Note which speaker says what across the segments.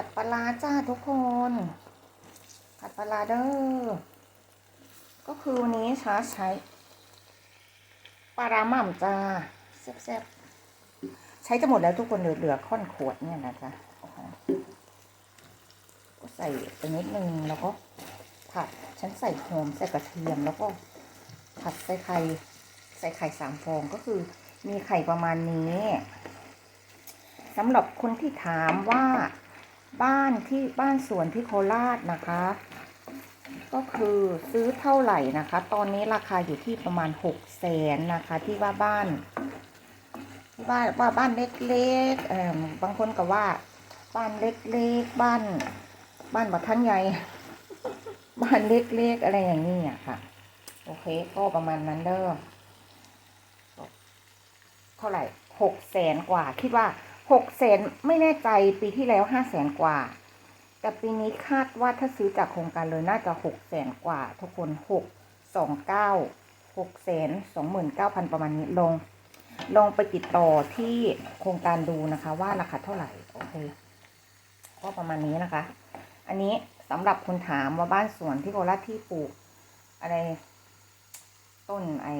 Speaker 1: ผัดปลาจ้าทุกคน ผัดปลาเด้อ ก็คือวันนี้ช้าใช้ปลาร้าหม่ำจ้าแซ่บๆ ใช้จะหมดแล้วทุกคนเหลือเหลือค่อนขวดเนี่ยนะจ๊ะก็ใส่ไปนิดนึงแล้วก็ผัดฉันใส่หอมใส่กระเทียมแล้วก็ผัดใส่ไข่ใส่ไข่สามฟองก็คือมีไข่ประมาณนี้สำหรับคนที่ถามว่า บ้านที่บ้านสวนที่โคราชนะคะ ก็คือซื้อเท่าไหร่นะคะ ตอนนี้ราคาอยู่ที่ประมาณหกแสนนะคะ ที่ว่าบ้าน บ้านว่าบ้านเล็กๆเอ่อบางคนก็ว่า บ้านเล็กๆบ้าน บ้านบัทันใหญ่บ้านเล็กๆอะไรอย่างนี้อะค่ะ โอเค ก็ประมาณนั้นเด้อเท่าไหร่หกแสนกว่าคิดว่า หกแสนไม่แน่ใจปีที่แล้วห้าแสนกว่า แต่ปีนี้คาดว่าถ้าซื้อจากโครงการเลยน่าจะหกแสนกว่า ทุกคนหกสองเก้าหกแสนสองหมื่นเก้าพันประมาณนี้ลง ลงไปติดต่อที่โครงการดูนะคะว่าราคาเท่าไหร่ โอเค ก็ประมาณนี้นะคะ อันนี้สำหรับคนถามว่าบ้านสวนที่โคราชที่ปลูก อะไร ต้นไอ้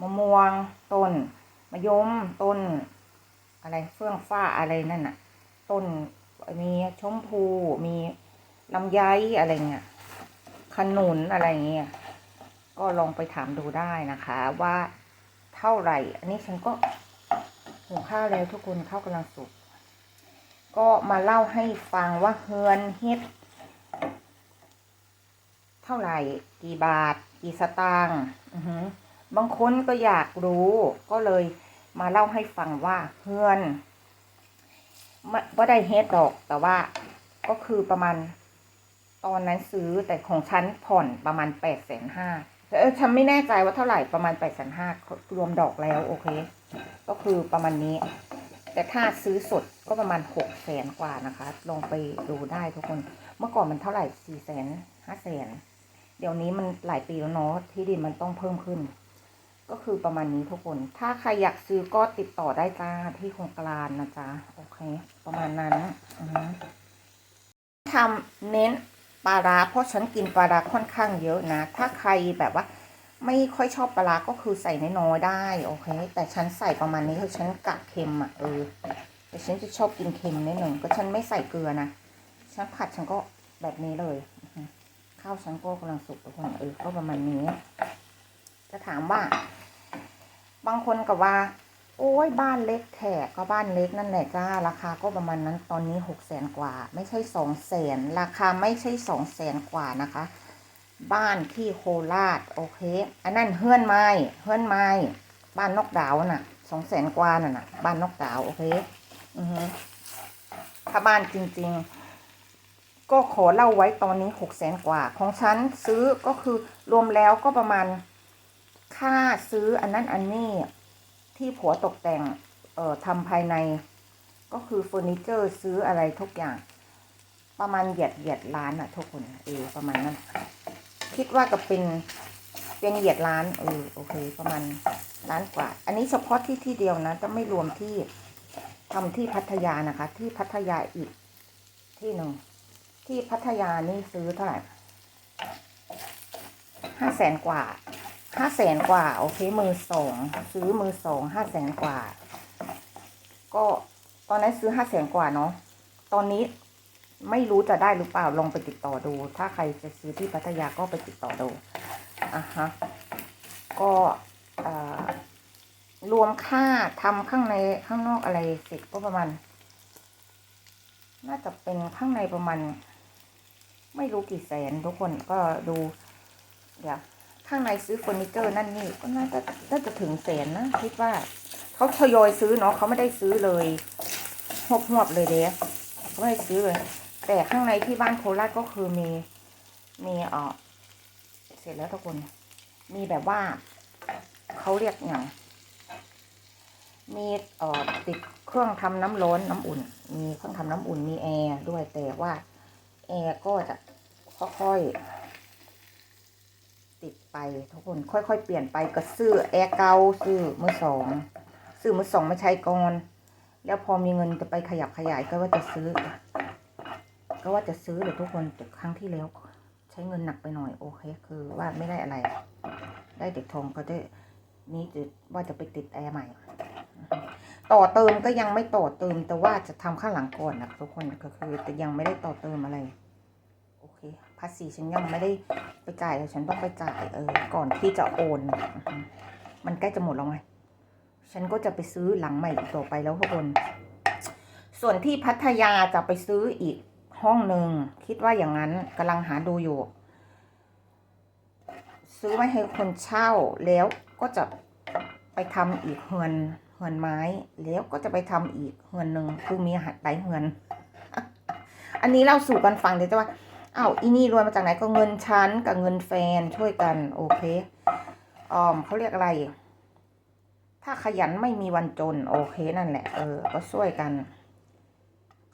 Speaker 1: มะม่วง ต้นมะยมต้น อะไรเฟื่องฟ้าอะไรนั่นน่ะ ต้นมีชมพูมีลำไยอะไรเงี้ยขนุนอะไรเงี้ยก็ลองไปถามดูได้นะคะ ว่าเท่าไหร่ อันนี้ฉันก็หุงข้าวแล้วทุกคนข้าวกำลังสุกก็มาเล่าให้ฟังว่าเฮือนเฮ็ด เท่าไหร่ กี่บาท กี่สตางค์บางคนก็อยากรู้ก็เลย มาเล่าให้ฟังว่าเฮือนไม่ว่าได้เฮ็ดดอกแต่ว่าก็คือประมาณ ตอนนั้นซื้อแต่ของฉันผ่อนประมาณแปดแสนห้าเออฉันไม่แน่ใจว่าเท่าไหร่ประมาณแปดแสนห้ารวมดอกแล้วโอเค ก็คือประมาณนี้ แต่ถ้าซื้อสดก็ประมาณหกแสนกว่านะคะ ลองไปดูได้ทุกคน เมื่อก่อนมันเท่าไหร่สี่แสนห้าแสนเดี๋ยวนี้มันหลายปีแล้วเนาะที่ดินมันต้องเพิ่มขึ้น ก็คือประมาณนี้ทุกคน ถ้าใครอยากซื้อก็ติดต่อได้จ้าที่โครงการนะจ๊ะ โอเค ประมาณนั้นทำเน้นปลาร้าเพราะฉันกินปลาร้าค่อนข้างเยอะนะ ถ้าใครแบบว่า ไม่ค่อยชอบปลาร้าก็คือใส่น้อยๆได้ โอเค แต่ฉันใส่ประมาณนี้คือฉันกะเค็มอะเออ แต่ฉันจะชอบกินเค็มนิดหนึ่งก็ฉันไม่ใส่เกลือนะ ฉันผัดฉันก็แบบนี้เลย ข้าวฉันก็กำลังสุกทุกคนเออ ก็ประมาณนี้ จะถามว่า บางคนก็ว่า โอ้ยบ้านเล็กแขกก็บ้านเล็กนั่นแหละจ้า ราคาก็ประมาณนั้นตอนนี้หกแสนกว่า ไม่ใช่สองแสนราคาไม่ใช่สองแสนกว่านะคะ บ้านที่โคราชโอเค อันนั้นเฮือนไม้เฮือนไม้บ้านนกดาวน่ะสองแสนกว่าน่ะนะบ้านนกดาวโอเคอือฮึถ้าบ้านจริง ๆ ก็ขอเล่าไว้ตอนนี้หกแสนกว่า ของฉันซื้อก็คือรวมแล้วก็ประมาณ ค่าซื้ออันนั้นอันนี้ที่ผัวตกแต่ง เอ่อทำภายใน ก็คือเฟอร์นิเจอร์ซื้ออะไรทุกอย่าง ประมาณเหยียดเหยียดล้านอะทุกคนเออประมาณนั้นคิดว่าก็เป็นเป็นเหยียดล้านเออโอเค ประมาณล้านกว่า อันนี้เฉพาะที่ที่เดียวนะ จะไม่รวมที่ทำที่พัทยานะคะ ที่พัทยาอีกที่หนึ่งที่พัทยานี่ซื้อเท่าไหร่ห้าแสนกว่า ห้าแสนกว่า โอเค มือสองซื้อมือสองห้าแสนกว่า ก็ตอนนั้นซื้อห้าแสนกว่าเนาะตอนนี้ไม่รู้จะได้หรือเปล่าลองไปติดต่อดู ถ้าใครจะซื้อที่พัทยาก็ไปติดต่อดูอะฮะก็รวมค่าทำข้างในข้างนอกอะไรเสร็จก็ประมาณ น่าจะเป็นข้างในประมาณ ไม่รู้กี่แสนทุกคนก็ดูเดี๋ยว ข้างในซื้อเฟอร์นิเจอร์นั่นนี่ก็น่าจะน่าจะถึงแสนนะคิดว่าเขาทยอยซื้อเนาะเขาไม่ได้ซื้อเลยหวบหวบเลยเด้เขาไม่ได้ซื้อเลย แต่ข้างในที่บ้านโคราชก็คือมีมีเออเสร็จแล้วทุกคน มีแบบว่าเขาเรียกอย่างมีเอ่อติดเครื่องทำน้ำร้อนน้ำอุ่น มีเครื่องทำน้ำอุ่นมีแอร์ด้วยแต่ว่าแอร์ก็จะค่อยๆ ติดไป ทุกคนค่อยๆ เปลี่ยนไปก็ซื้อแอร์เก่าซื้อมือสองซื้อมือสองมาใช้ก่อนแล้วพอมีเงินจะไปขยับขยายก็ว่าจะซื้อ ก็ว่าจะซื้อเลยทุกคนแต่ครั้งที่แล้ว ใช้เงินหนักไปหน่อยโอเค คือว่าไม่ได้อะไร ได้เด็กทองก็ได้นี่จะว่าจะไปติดแอร์ใหม่ ต่อเติมก็ยังไม่ต่อเติมแต่ว่าจะทำข้างหลังก่อนนะทุกคนก็คือแต่ยังไม่ได้ต่อเติมอะไราษีฉันยังไม่ได้ไปจ่ายเลยฉันต้องไปจ่ายเออก่อนที่จะโอนมันใกล้จะหมดแล้วไงฉันก็จะไปซื้อหลังใหม่ต่อไปแล้วทุกคน ส่วนที่พัทยาจะไปซื้ออีกห้องหนึ่งคิดว่าอย่างนั้นกำลังหาดูอยู่ ซื้อไว้ให้คนเช่าแล้วก็จะไปทำอีกเฮือนเฮือนไม้ แล้วก็จะไปทำอีกเฮือนหนึ่งคือมีหัดหลเฮือน อันนี้เล่าสู่กันฟังเดี๋ยวจะว่า อ้าวอีนี่รวยมาจากไหนก็เงินฉันกับเงินแฟนช่วยกันโอเคออมเขาเรียกอะไร ถ้าขยันไม่มีวันจน โอเคนั่นแหละ เออ ก็ช่วยกัน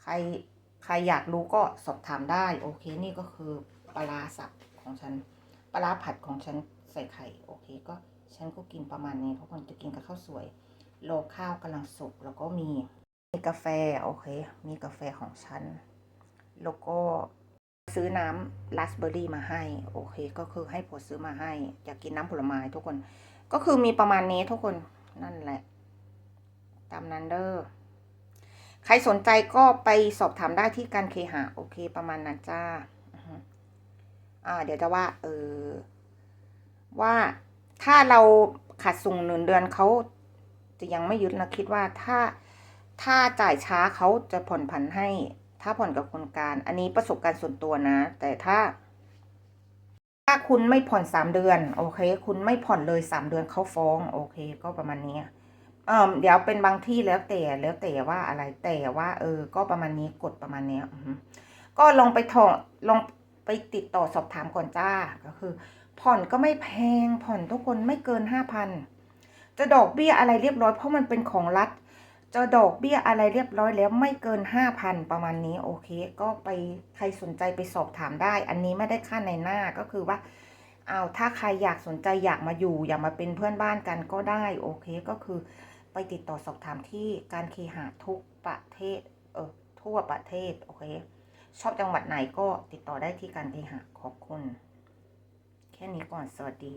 Speaker 1: ใครใครอยากรู้ก็สอบถามได้ โอเค นี่ก็คือปลาสับของฉันปลาร้าผัดของฉันใส่ไข่โอเค ก็ฉันก็กินประมาณนี้เพราะคนจะกินกับข้าวสวย โลข้าวกำลังสุกแล้วก็มีมีกาแฟโอเค มีกาแฟของฉันแล้วก็ ซื้อน้ำราสเบอร์รี่มาให้ โอเค ก็คือให้ผัวซื้อมาให้ อยากกินน้ำผลไม้ทุกคน ก็คือมีประมาณนี้ทุกคนนั่นแหละ ตามนั้นเด้อใครสนใจก็ไปสอบถามได้ที่การเคหะ โอเค ประมาณนั้นจ้าอ่า เดี๋ยวจะว่า เออ ว่าถ้าเราขาดส่งหนึ่งเดือนเขาจะยังไม่ยึดนะคิดว่าถ้าถ้าจ่ายช้าเขาจะผ่อนผันให้ ถ้าผ่อนกับคนกลารอันนี้ประสบการณ์ส่วนตัวนะ แต่ถ้า ถ้าคุณไม่ผ่อนสามเดือน โอเค คุณไม่ผ่อนเลยสามเดือนเขาฟ้อง โอเค ก็ประมาณนี้เออเดี๋ยวเป็นบางที่แล้วแต่แล้วแต่ว่าอะไรแต่ว่า เออ ก็ประมาณนี้กดประมาณเนี้ยก็ลองไปถอลองไปติดต่อสอบถามก่อนจ้าก็คือ ผ่อนก็ไม่แพงผ่อนทุกคนไม่เกินห้าพันจะดอกเบี้ยอะไรเรียบร้อยเพราะมันเป็นของรัฐ จะดอกเบี้ยอะไรเรียบร้อยแล้วไม่เกินห้าพันประมาณนี้โอเค ก็ไปใครสนใจไปสอบถามได้ อันนี้ไม่ได้ค่าในหน้าก็คือว่าเอาถ้าใครอยากสนใจอยากมาอยู่ อยากมาเป็นเพื่อนบ้านกันก็ได้โอเคก็คือไปติดต่อสอบถามที่การเคหะทุกประเทศเออทั่วประเทศโอเคชอบจังหวัดไหนก็ติดต่อได้ที่การเคหะขอบคุณ แค่นี้ก่อนสวัสดี